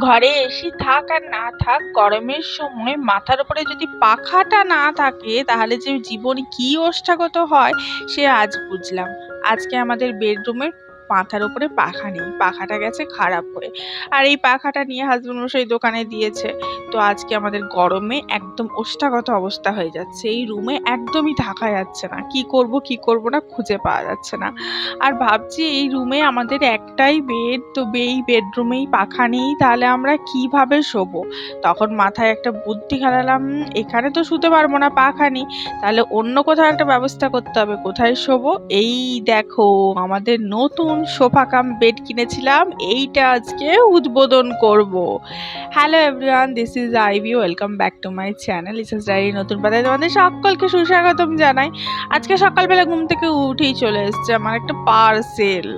ঘরে এসি থাক আর না থাক, গরমের সময় মাথার উপরে যদি পাখাটা না থাকে, তাহলে যে জীবন কী ওষ্ঠাগত হয়, সে আজ বুঝলাম। আজকে আমাদের বেডরুমের মাথার উপরে পাখা নেই, পাখাটা গেছে খারাপ হয়ে আর এই পাখাটা নিয়ে হাজবেন্ড মশাই দোকানে দিয়েছে। তো আজকে আমাদের গরমে একদম ওষ্ঠাগত অবস্থা হয়ে যাচ্ছে। এই রুমে একদমই থাকা যাচ্ছে না। কি করব কি করব না খুঁজে পাওয়া যাচ্ছে না। আর ভাবছি এই রুমে আমাদের একটাই বেড তো এই বেডরুমেই পাখা নেই তাহলে আমরা কীভাবে শোবো? তখন মাথায় একটা বুদ্ধি খেলালাম এখানে তো শুতে পারব না পাখা নেই তাহলে অন্য কোথাও একটা ব্যবস্থা করতে হবে, কোথায় শোবো? এই দেখো, আমাদের নতুন সোফা কাম বেড কিনেছিলাম, এইটা আজকে উদ্বোধন করব। Hello everyone this is Ivy welcome back to my channel ইসাস diary নতুন পাতায় তোমাদের সকলকে সুস্বাগতম জানাই। আজকে সকালবেলা ঘুম থেকে উঠেই চলে এসছে আমার একটা পার্সেল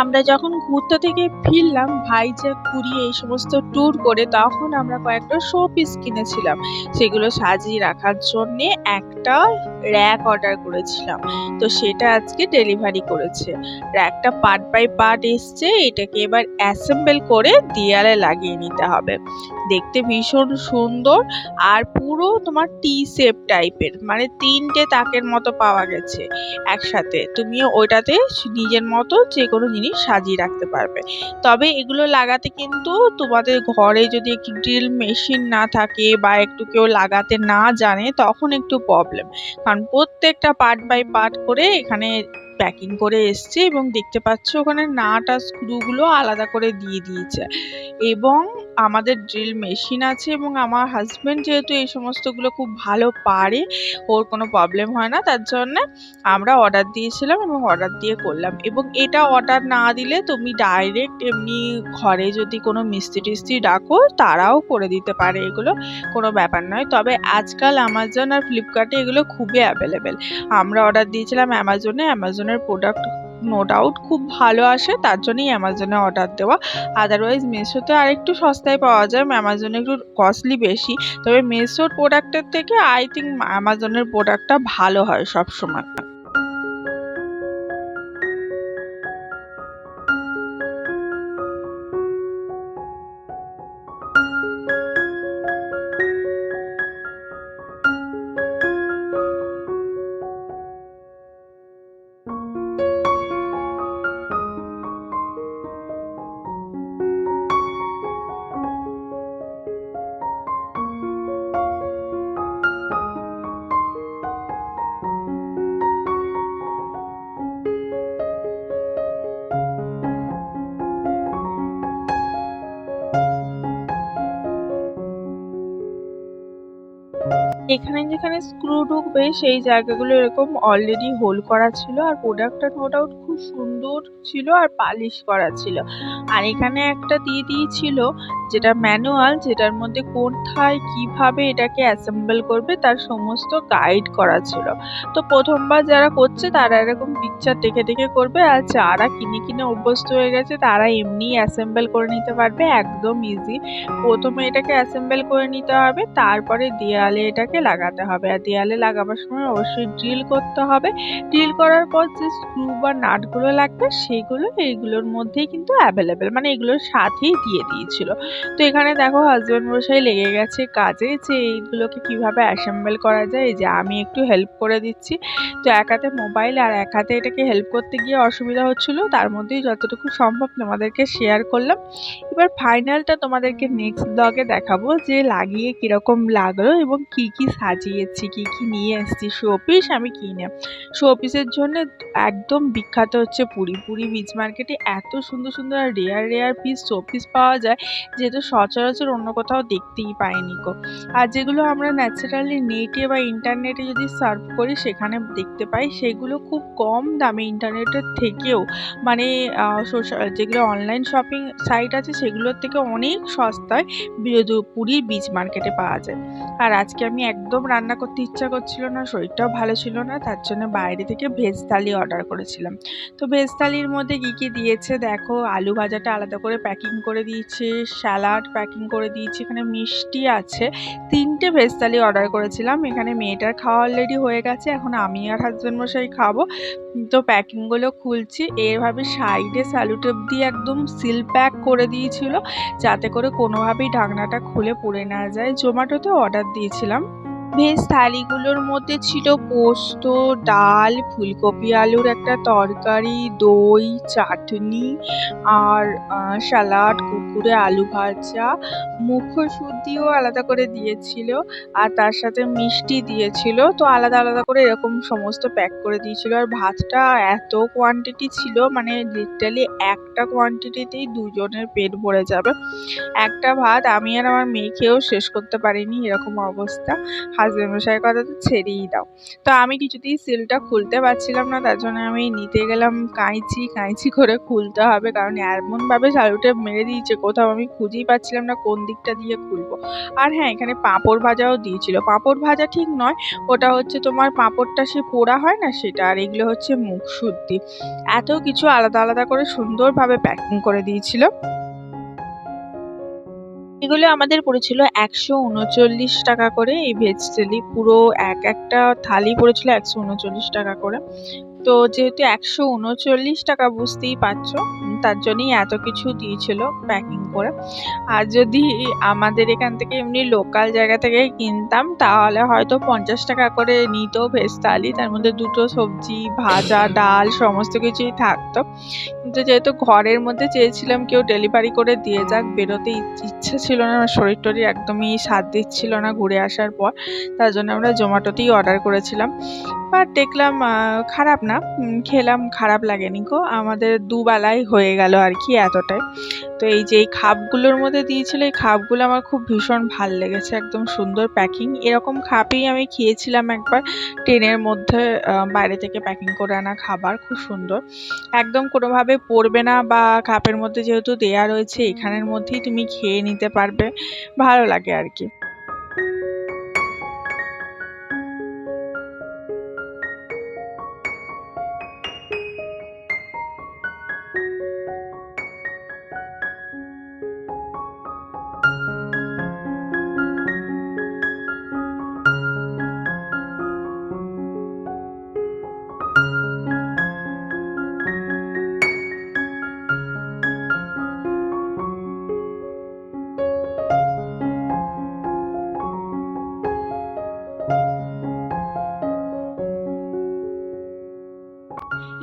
আমরা যখন ঘুরতে থেকে ফিরলাম ভাইজ্যাক পুরী এই সমস্ত ট্যুর করে, তখন আমরা কয়েকটা শো পিস কিনেছিলাম। সেগুলো সাজিয়ে রাখার জন্যে একটা র্যাক অর্ডার করেছিলাম। তো সেটা আজকে ডেলিভারি করেছে। র্যাকটা পার্ট বাই পার্ট এসছে, এটাকে এবার অ্যাসেম্বল করে দেয়ালে লাগিয়ে নিতে হবে। দেখতে ভীষণ সুন্দর আর পুরো তোমার টি শেপ টাইপের মানে তিনটে তাকের মতো পাওয়া গেছে একসাথে। তুমি ওইটাতে নিজের মতো যে কোনো জিনিস সাজিয়ে রাখতে পারবে। তবে এগুলো লাগাতে কিন্তু তোমাদের ঘরে যদি একটি ড্রিল মেশিন না থাকে বা একটু কেউ লাগাতে না জানে, তখন একটু প্রবলেম কারণ প্রত্যেকটা পার্ট বাই পার্ট করে এখানে প্যাকিং করে এসছে এবং দেখতে পাচ্ছ ওখানে নাট আর স্ক্রুগুলো আলাদা করে দিয়ে দিয়েছে। এবং আমাদের ড্রিল মেশিন আছে এবং আমার হাজবেন্ড যেহেতু এই সমস্তগুলো খুব ভালো পারে, ওর কোনো প্রবলেম হয় না, তার জন্যে আমরা অর্ডার দিয়েছিলাম এবং অর্ডার দিয়ে করলাম। এবং এটা অর্ডার না দিলে তুমি ডাইরেক্ট এমনি ঘরে যদি কোনো মিস্ত্রি টিস্ত্রি ডাকো, তারাও করে দিতে পারে এগুলো, কোনো ব্যাপার নয়। তবে আজকাল আমাজন আর ফ্লিপকার্টে এগুলো খুবই অ্যাভেলেবেল আমরা অর্ডার দিয়েছিলাম অ্যামাজনে অ্যামাজনের প্রোডাক্ট নো ডাউট খুব ভালো আসে, তার জন্যই অ্যামাজনে অর্ডার দেওয়া। আদারওয়াইজ মেশোতে আরেকটু সস্তায় পাওয়া যায়, অ্যামাজনে একটু কস্টলি বেশি। তবে মেশোর প্রোডাক্টের থেকে আই থিঙ্ক অ্যামাজনের প্রোডাক্টটা ভালো হয় সব এখানে যেখানে স্ক্রু ঢুকবে, সেই জায়গাগুলো এরকম অলরেডি হোল করা ছিল আর প্রোডাক্টটা নো ডাউট খুব সুন্দর ছিল আর পালিশ করা ছিল। আর এখানে একটা দিয়ে দিয়েছিল যেটা ম্যানুয়াল যেটার মধ্যে কোথায় কীভাবে এটাকে অ্যাসেম্বল করবে, তার সমস্ত গাইড করা ছিল। তো প্রথমবার যারা করছে, তারা এরকম পিকচার দেখে দেখে করবে আর যারা কিনে কিনে অভ্যস্ত হয়ে গেছে, তারা এমনি অ্যাসেম্বল করে নিতে পারবে, একদম ইজি প্রথমে এটাকে অ্যাসেম্বল করে নিতে হবে, তারপরে দেয়ালে এটাকে লাগাতে হবে। আর দেয়ালে লাগাবার সময় অবশ্যই ড্রিল করতে হবে। ড্রিল করার পর যে স্ক্রু বা নাটগুলো লাগবে, সেগুলো এইগুলোর মধ্যেই কিন্তু অ্যাভেলেবেল মানে এগুলোর সাথেই দিয়ে দিয়েছিল। তো এখানে দেখো হাজব্যান্ড মশাই লেগে গেছে কাজে যে এইগুলোকে কীভাবে অ্যাসেম্বল করা যায়। যে আমি একটু হেল্প করে দিচ্ছি। তো এক হাতে মোবাইল আর এক হাতে এটাকে হেল্প করতে গিয়ে অসুবিধা হচ্ছিল। তার মধ্যেই যতটুকু সম্ভব তোমাদেরকে শেয়ার করলাম। এবার ফাইনালটা তোমাদেরকে নেক্সট ব্লগে দেখাবো যে লাগিয়ে কীরকম লাগল এবং কি কি সাজিয়েছি, কি কি নিয়ে এসেছি শোপিস আমি কিনে শোপিসের জন্য একদম বিখ্যাত হচ্ছে পুরী। পুরী বিচ মার্কেটে এত সুন্দর সুন্দর আর রেয়ার রেয়ার পিস শোপিস পাওয়া যায় যেহেতু সচরাচর অন্য কোথাও দেখতেই পাইনি গো। আর যেগুলো আমরা ন্যাচারালি নেটে বা ইন্টারনেটে যদি সার্চ করি, সেখানে দেখতে পাই, সেগুলো খুব কম দামে ইন্টারনেটের থেকেও। মানে সোশ্যাল যেগুলো অনলাইন শপিং সাইট আছে, সেগুলোর থেকে অনেক সস্তায় পুরীর বিচ মার্কেটে পাওয়া যায়। আর আজকে আমি একদম রান্না করতে ইচ্ছা করছিল না, শরীরটাও ভালো ছিল না, তার জন্য বাইরে থেকে ভেজ থালি অর্ডার করেছিলাম। তো ভেজ থালির মধ্যে কী কী দিয়েছে দেখো, আলু ভাজাটা আলাদা করে প্যাকিং করে দিয়েছে স্যালাড প্যাকিং করে দিয়েছে, এখানে মিষ্টি আছে। তিনটে ভেজ থালি অর্ডার করেছিলাম, এখানে মেয়েটার খাওয়া অলরেডি হয়ে গেছে, এখন আমি আর হাজব্যান্ড মশাই খাব। তো প্যাকিংগুলো খুলছি, এভাবে সাইডে স্যালুটেপ দিয়ে একদম সিল প্যাক করে দিয়েছিল, যাতে করে কোনোভাবেই ঢাকনাটা খুলে পড়ে না যায়। জোম্যাটোতে অর্ডার দিয়েছিলাম। ভেজ থালিগুলোর মধ্যে ছিল পোস্ত, ডাল, ফুলকপি আলুর একটা তরকারি, দই, চাটনি আর স্যালাড কুরকুরে, আলু ভাজা। মুখশুদ্ধিও আলাদা করে দিয়েছিল আর তার সাথে মিষ্টি দিয়েছিল। তো আলাদা আলাদা করে এরকম সমস্ত প্যাক করে দিয়েছিল। আর ভাতটা এত কোয়ান্টিটি ছিল মানে লিটারালি একটা কোয়ান্টিটিতেই দুজনের পেট ভরে যাবে। একটা ভাত আমি আর আমার মেয়ে খেয়েও শেষ করতে পারিনি, এরকম অবস্থা। হাজবেন্ড মশাইয়ের কথা তো ছেড়েই দাও। তো আমি কিছুতেই সিলটা খুলতে পারছিলাম না, তার জন্য আমি নিতে গেলাম কাঁইচি কাঁইচি করে খুলতে হবে, কারণ এমনভাবে ঝাড়ুটা মেরে দিয়েছে, কোথাও আমি খুঁজেই পাচ্ছিলাম না কোন দিকটা দিয়ে খুলবো। আর হ্যাঁ এখানে পাঁপড় ভাজাও দিয়েছিল। পাঁপড় ভাজা ঠিক নয়, ওটা হচ্ছে তোমার পাঁপড়টা সে পোড়া হয় না সেটা, আর এগুলো হচ্ছে মুখ শুদ্ধি এত কিছু আলাদা আলাদা করে সুন্দরভাবে প্যাকিং করে দিয়েছিল। এগুলো আমাদের পড়েছিল একশো উনচল্লিশ টাকা করে, এই ভেজ থালি পুরো এক একটা থালি পড়েছিল একশো উনচল্লিশ টাকা করে। তো যেহেতু একশো উনচল্লিশ টাকা বুঝতেই পারছ তার জন্যই এত কিছু দিয়েছিল প্যাকিং করে। আর যদি আমাদের এখান থেকে এমনি লোকাল জায়গা থেকে কিনতাম, তাহলে হয়তো পঞ্চাশ টাকা করে নিত ভেজ তার মধ্যে দুটো সবজি, ভাজা, ডাল, সমস্ত কিছুই থাকতো। কিন্তু যেহেতু ঘরের মধ্যে চেয়েছিলাম কেউ ডেলিভারি করে দিয়ে যাক, বেরোতে ইচ- ইচ্ছা ছিল না, আমার শরীর টরীর একদমই সাথ দিচ্ছিল না ঘুরে আসার পর, তার জন্য আমরা জোম্যাটোতেই অর্ডার করেছিলাম। বাট দেখলাম খারাপ না। খেলাম, খারাপ লাগেনি গো। আমাদের দুবেলাই হয়ে গেল আর কি এতটাই। তো এই যে এই খাপগুলোর মধ্যে দিয়েছিল, এই খাপগুলো আমার খুব ভীষণ ভালো লেগেছে, একদম সুন্দর প্যাকিং এরকম খাপেই আমি খেয়েছিলাম একবার, ট্রেনের মধ্যে বাইরে থেকে প্যাকিং করে আনা খাবার, খুব সুন্দর। একদম কোনোভাবে পড়বে না বা খাপের মধ্যে যেহেতু দেয়া রয়েছে, এখানের মধ্যেই তুমি খেয়ে নিতে পারবে। ভালো লাগে আর কি।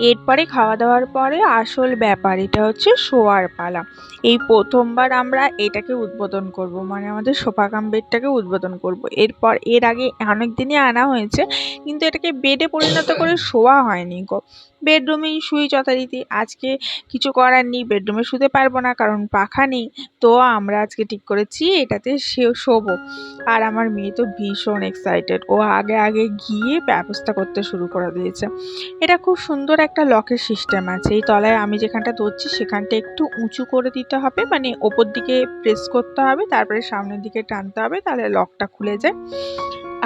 এরপরে খাওয়া দাওয়ার পরে আসল ব্যাপার, এটা হচ্ছে শোয়ার পালা। এই প্রথমবার আমরা এটাকে উদ্বোধন করব মানে আমাদের সোফা কাম বেডটাকে উদ্বোধন করব। এরপর এর আগে অনেক দিনই আনা হয়েছে, কিন্তু এটাকে বেডে পরিণত করে শোয়া হয়নি গো। বেডরুমেই শুই যথারীতি। আজকে কিছু করার নেই, বেডরুমে শুতে পারব না, কারণ পাখা নেই। তো আমরা আজকে ঠিক করেছি, এটাতে শোবো। আর আমার মেয়ে তো ভীষণ এক্সাইটেড ও আগে আগে গিয়ে ব্যবস্থা করতে শুরু করে দিয়েছে। এটা খুব সুন্দর একটা লকের সিস্টেম আছে। এই তলায় আমি যেখানটা ধরছি, সেখানটা একটু উঁচু করে দিতে হবে। মানে ওপর দিকে প্রেস করতে হবে, তারপরে সামনের দিকে টানতে হবে, তাহলে লকটা খুলে যায়।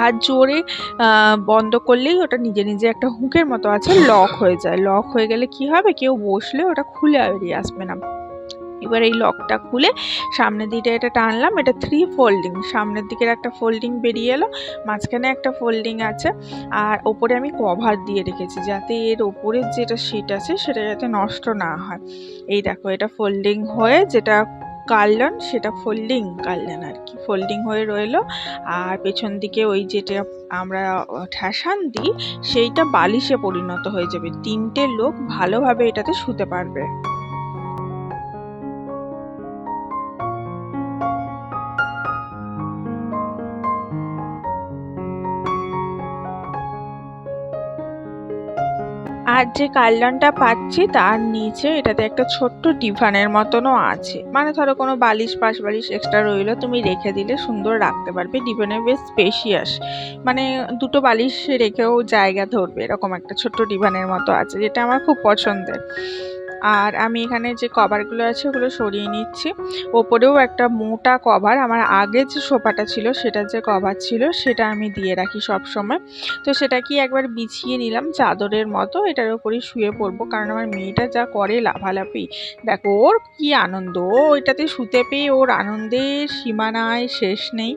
আর জোরে বন্ধ করলেই ওটা নিজে নিজে একটা হুঁকের মতো আছে, লক হয়ে যায়। লক হয়ে গেলে কি হবে? কেউ বসলে ওটা খুলে বেরিয়ে আসবে না। এবার এই লকটা খুলে সামনের দিকে এটা টানলাম, এটা থ্রি ফোল্ডিং সামনের দিকের একটা ফোল্ডিং বেরিয়ে এলো, মাঝখানে একটা ফোল্ডিং আছে, আর ওপরে আমি কভার দিয়ে রেখেছি যাতে এর ওপরের যেটা সিট আছে সেটা যাতে নষ্ট না হয়। এই দেখো, এটা ফোল্ডিং হয়ে যেটা কার্লন, সেটা ফোল্ডিং কার্লন আর কি, ফোল্ডিং হয়ে রইল। আর পেছন দিকে ওই যেটা আমরা ঠ্যাসান দিই, সেইটা বালিশে পরিণত হয়ে যাবে। তিনটে লোক ভালোভাবে এটাতে শুতে পারবে। আর যে কাল্লনটা পাচ্ছি তার নিচে এটাতে একটা ছোট্ট ডিভানের মতনও আছে। মানে ধরো কোনো বালিশ পাশ বালিশ এক্সট্রা রইল, তুমি রেখে দিলে সুন্দর রাখতে পারবে। ডিভানে বেশ স্পেশিয়াস মানে দুটো বালিশ রেখেও জায়গা ধরবে, এরকম একটা ছোট্ট ডিভানের মতো আছে, যেটা আমার খুব পছন্দের। আর আমি এখানে যে কভারগুলো আছে ওগুলো সরিয়ে নিচ্ছি। ওপরেও একটা মোটা কভার, আমার আগে যে সোফাটা ছিল সেটার যে কভার ছিল সেটা আমি দিয়ে রাখি সব সময় তো সেটা কি একবার বিছিয়ে নিলাম চাদরের মতো, এটার ওপরেই শুয়ে পড়ব, কারণ আমার মেয়েটা যা করে লাফালাফি, দেখো ওর কি আনন্দ, ও ওইটাতে শুতে পেয়ে ওর আনন্দের সীমানায় শেষ নেই।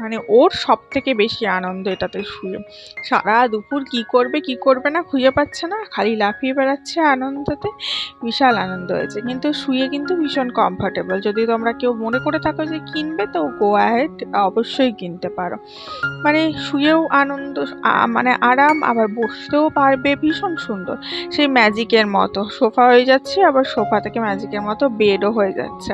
মানে ওর সব থেকে বেশি আনন্দ এটাতে শুয়ে। সারা দুপুর কি করবে কি করবে না খুঁজে পাচ্ছে না, খালি লাফিয়ে বেড়াচ্ছে আনন্দতে। বিশাল আনন্দ হয়েছে। কিন্তু শুয়ে কিন্তু ভীষণ কমফর্টেবল যদি তোমরা কেউ মনে করে থাকো যে কিনবে, তো গো অ্যাহেড অবশ্যই কিনতে পারো। মানে শুয়েও আনন্দ মানে আরাম, আবার বসতেও পারবে, ভীষণ সুন্দর। সেই ম্যাজিকের মতো। সোফা হয়ে যাচ্ছে, আবার সোফা থেকে ম্যাজিকের মতো বেডও হয়ে যাচ্ছে।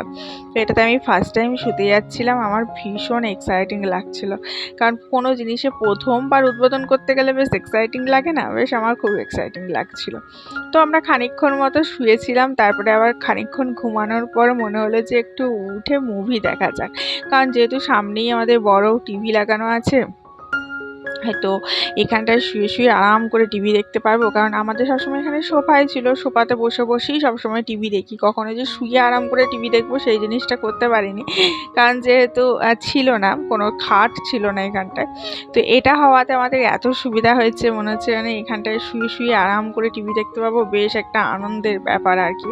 এটাতে আমি ফার্স্ট টাইম শুতে যাচ্ছিলাম। আমার ভীষণ এক্সাইটিং লাগছিল। কারণ কোনো জিনিসে প্রথমবার উদ্বোধন করতে গেলে বেশ এক্সাইটিং লাগে না? বেশ আমার খুব এক্সাইটিং লাগছিল। তো আমরা খানিক্ষণ মতো শুয়েছিলাম, তারপরে আবার খানিক্ষণ ঘুমানোর পর মনে হলো যে একটু উঠে মুভি দেখা যাক। কারণ যেহেতু সামনেই আমাদের বড় টিভি লাগানো আছে হয়তো এখানটায় শুয়ে শুয়ে আরাম করে টিভি দেখতে পারব। কারণ আমাদের সবসময় এখানে সোফাই ছিল, সোফাতে বসে বসেই সবসময় টিভি দেখি। কখনো যে শুয়ে আরাম করে টিভি দেখব সেই জিনিসটা করতে পারিনি। কারণ যেহেতু ছিল না, কোনো খাট ছিল না এখানটায়। তো এটা হওয়াতে আমাদের এত সুবিধা হয়েছে, মনে হচ্ছে মানে এখানটায় শুয়ে শুয়ে আরাম করে টিভি দেখতে পাবো। বেশ একটা আনন্দের ব্যাপার আর কি।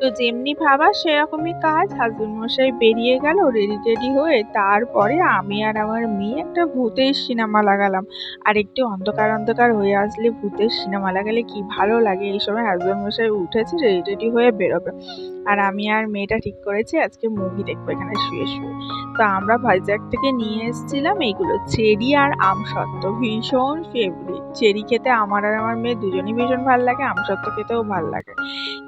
তো যেমনি ভাবা, সেরকমই কাজ। হাজবেন্ড মশাই বেরিয়ে গেল রেডি টেডি হয়ে তারপরে আমি আর আমার মেয়ে একটা ভূতের সিনেমা লাগালাম। আর একটু অন্ধকার অন্ধকার হয়ে আসলে ভূতের সিনেমা লাগালে কি ভালো লাগে? এই সময় হাজবেন্ড মশাই উঠেছে রেডি টেডি হয়ে বেরোবে। আর আমি আর মেয়েটা ঠিক করেছি, আজকে মুভি দেখব, এখানে শুয়ে শুয়ে। তো আমরা ভাইজ্যাক থেকে নিয়ে এসেছিলাম এইগুলো চেরি আর আমসত্ত্ব ভীষণ ফেভারিট চেরি খেতে আমার আর আমার মেয়ে দুজনই ভীষণ ভালো লাগে আমসত্ত্ব খেতেও ভালো লাগে।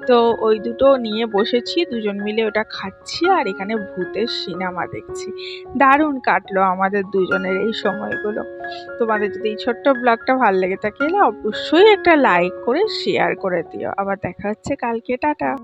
তো ওই দুটো নিয়ে বসেছি, দুজন মিলে ওটা খাচ্ছি আর এখানে ভূতের সিনেমা দেখছি। দারুণ কাটলো আমাদের দুজনের এই সময়গুলো। তোমাদের যদি এই ছোট্ট ব্লগটা ভালো লেগে থাকে অবশ্যই একটা লাইক করে শেয়ার করে দিও। আবার দেখা হচ্ছে কালকে, টাটা!